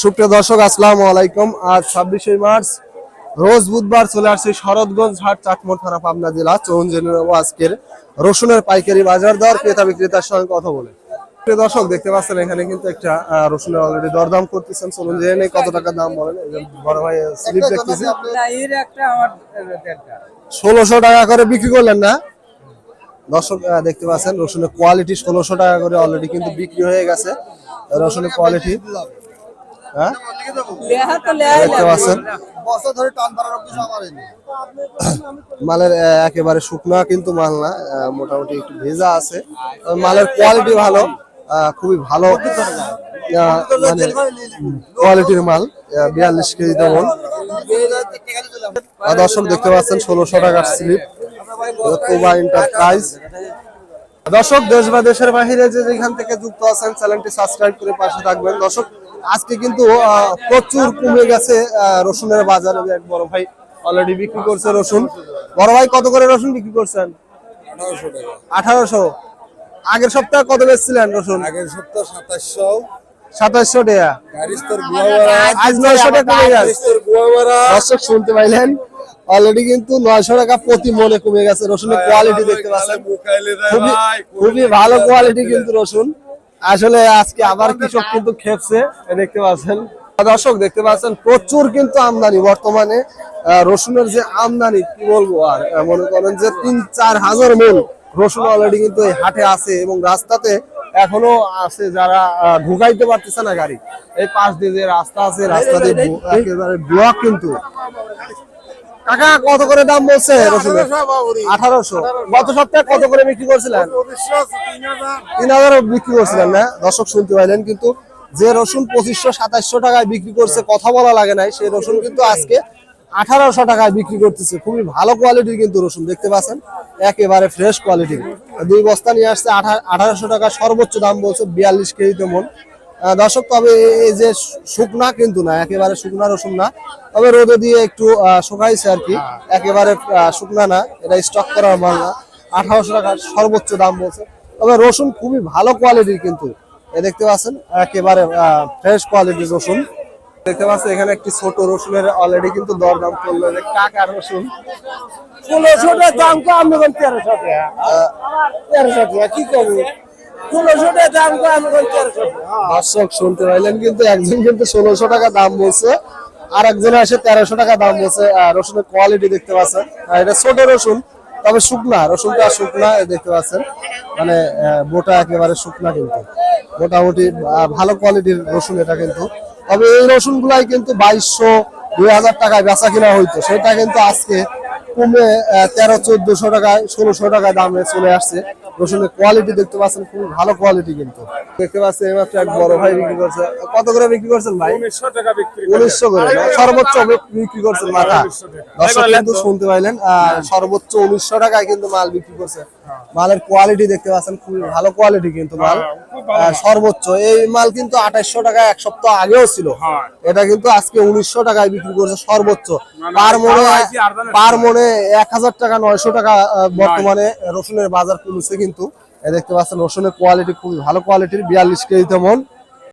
সুপ্রিয় দর্শক আসসালামু আলাইকুম। আজ ছাব্বিশে মার্চ রোজ বুধবার চলে আসছে শরৎগঞ্জ হাট চাটমোড় থানা পাবনা জেলা। চৌন জেনে নেব আজকের রসুনের পাইকারি বাজার দর ক্রেতা বিক্রেতার সঙ্গে কথা বলে। প্রিয় দর্শক দেখতে পাচ্ছেন এখানে কিন্তু একটা রসুনের অলরেডি দরদাম করতেছেন। চলুন জেনে নেই কত টাকা দাম বলেন। বড় ভাই স্লিপ দেখতেছি। ষোলোশো টাকা করে বিক্রি করলেন না? দর্শক দেখতে পাচ্ছেন রসুনের কোয়ালিটি ষোলোশো টাকা করে অলরেডি কিন্তু বিক্রি হয়ে গেছে। রসুনের কোয়ালিটি দেখতে পাচ্ছেন। মালের একেবারে শুকনো কিন্তু মাল না মোটামুটি একটু ভেজা আছে। মালের কোয়ালিটি ভালো খুবই ভালো মানে কোয়ালিটির মাল বিয়াল্লিশ কেজি তেমন দর্শক দেখতে পাচ্ছেন, ষোলোশো টাকার স্লিপ দর্শক, দেশ বা দেশের বাহিরে যে যেখান থেকে যুক্ত আছেন, চ্যানেলটি সাবস্ক্রাইব করে পাশে থাকবেন। দর্শক আজকে কিন্তু প্রচুর কমে গেছে রসুনের বাজার। এক বড় ভাই অলরেডি বিক্রি করছে রসুন। বড় ভাই কত করে রসুন বিক্রি করছেন? আঠারোশো আগের সপ্তাহে কত বেচছিলেন রসুন? আগের সপ্তাহ সাতাশশো। সাতাশশো টাকা। আজ নয়শো টাকা কমে গেছে। দর্শক শুনতে পাইলেন অলরেডি কিন্তু নয়শো টাকা প্রতি মনে কমে গেছে। রসুনের কোয়ালিটি দেখতে পাচ্ছেন। খুবই খুবই ভালো কোয়ালিটি কিন্তু রসুন। আসলে আজকে আবার কৃষক কিন্তু খেপছে দেখতে পাচ্ছেন। দর্শক দেখতে পাচ্ছেন প্রচুর কিন্তু আমদানি বর্তমানে। রসুনের যে আমদানি কি বলব আর মনে করেন যে তিন চার হাজার মন রসুন অলরেডি কিন্তু এই হাটে আছে এবং রাস্তাতে এখনও আছে যারা ঢুকাইতে পারতেছে না গাড়ি। এই পাশ দিয়ে যে রাস্তা আছে রাস্তা দিয়ে একেবারে ব্লক কিন্তু। কাকা কত করে দাম বলছে রসুনের? আঠারোশো গত সপ্তাহে কত করে বিক্রি করছিলেন? তিন হাজার বিক্রি করছিলেন না? দর্শক শুনতে পাইলেন কিন্তু যে রসুন পঁচিশশো সাতাশশো টাকায় বিক্রি করছে কথা বলা লাগে নাই। সেই রসুন কিন্তু আজকে আঠারোশো টাকায় বিক্রি করতেছে। খুবই ভালো কোয়ালিটির কিন্তু রসুন দেখতে পাচ্ছেন? একেবারে ফ্রেশ কোয়ালিটির দুই বস্তা নিয়ে আসছে আঠারোশো টাকা সর্বোচ্চ দাম বলছে বিয়াল্লিশ কেজি তেমন। আহ, দর্শক তবে এই যে শুকনা কিন্তু না একেবারে শুকনা রসুন না। তবে রোদে দিয়ে একটু শুকাইছে আর কি। একেবারে শুকনা না এটা স্টক করার মাল না। আঠারোশো টাকা সর্বোচ্চ দাম বলছে। তবে রসুন খুবই ভালো কোয়ালিটির কিন্তু। এ দেখতে পাচ্ছেন একেবারে ফ্রেশ কোয়ালিটির রসুন। দেখতে পাচ্ছেন এখানে একটি ছোট রসুনের অলরেডি কিন্তু দরদাম করল। যে কাকা রসুন। ষোলোশো দাম আমি তেরোশো টাকা। তেরোশো টাকা কি করব? ষোলোশো টাকা দাম একজন তেরোশো টাকা দাম রসুনের কোয়ালিটি দেখতে পাচ্ছেন। এটা ছোট রসুন, তবে শুকনা, রসুনটা শুকনা দেখতে পাচ্ছেন। মানে বোটা একেবারে শুকনা কিন্তু। মোটামুটি ভালো কোয়ালিটির রসুন এটা কিন্তু। তবে এই রসুন গুলাই কিন্তু বাইশশো দুই হাজার টাকায় বেচা কিনা হইতো। সেটা কিন্তু আজকে কমে তেরো, চোদ্দশো টাকায়, ষোলোশো টাকায় দামে চলে আসছে। রসুনের কোয়ালিটি দেখতে পাচ্ছেন খুবই ভালো কোয়ালিটি কিন্তু। দেখতে পাচ্ছেন এইমাত্র এক বড় ভাই বিক্রি করছে। কত করে বিক্রি করছেন ভাই? উনিশশো টাকা বিক্রি উনিশশো করে সর্বোচ্চ বিক্রি করছেন মাথা। দর্শক কিন্তু শুনতে পাইলেন সর্বোচ্চ উনিশশো টাকায় কিন্তু মাল বিক্রি করছে। মালের কোয়ালিটি দেখতে পাচ্ছেন খুবই ভালো কোয়ালিটি কিন্তু মাল। সর্বোচ্চ। এই মাল কিন্তু আঠাইশশো টাকা এক সপ্তাহ আগেও ছিল। এটা কিন্তু আজকে উনিশশো টাকায় বিক্রি করছে সর্বোচ্চ। পার মনে পার মনে এক হাজার টাকা নয়শো টাকা বর্তমানে রসুনের বাজার কমেছে কিন্তু দেখতে পাচ্ছেন রসুনের কোয়ালিটি খুবই ভালো কোয়ালিটির বিয়াল্লিশ কেজি তেমন।